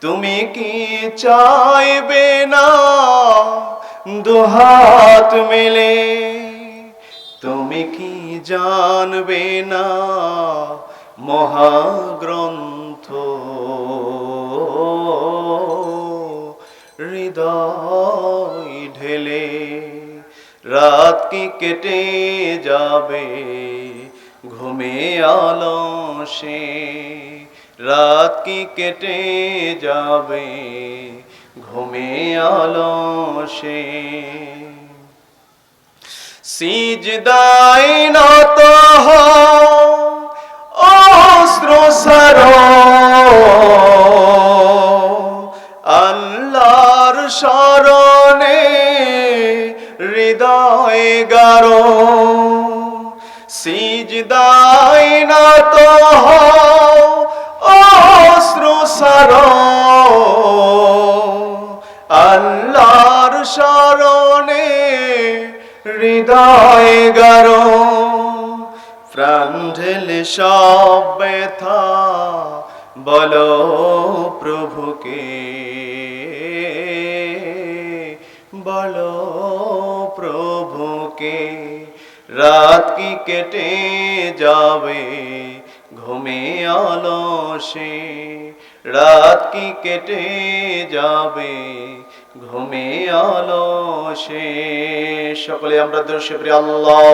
তুমি কি চাইবে না? দুহাত মেলে। তুমি কি জানবে না? মহাগ্রন্থ। হৃদয় ঢেলে। রাত কি কেটে যাবে? ঘুমে আলসে রাত কি কেটে যাবে? ঘুমে আলসে সিজদাই নত অস্ত্র আল্লাহর স্মরণে হৃদয় গারো। সিজদাই নত অস্ত্র সার। আল্লাহর স্মরণে হৃদয় গারো। প্রাণ ঢেলে সব ব্যথা বলো প্রভুকে। বলো প্রভুকে। রাত কি কেটে যাবে? ঘুমে আলসে রাত কি কেটে যাবে? ঘুমে আলসে সকলে আমরা দর্শে আল্লাহ।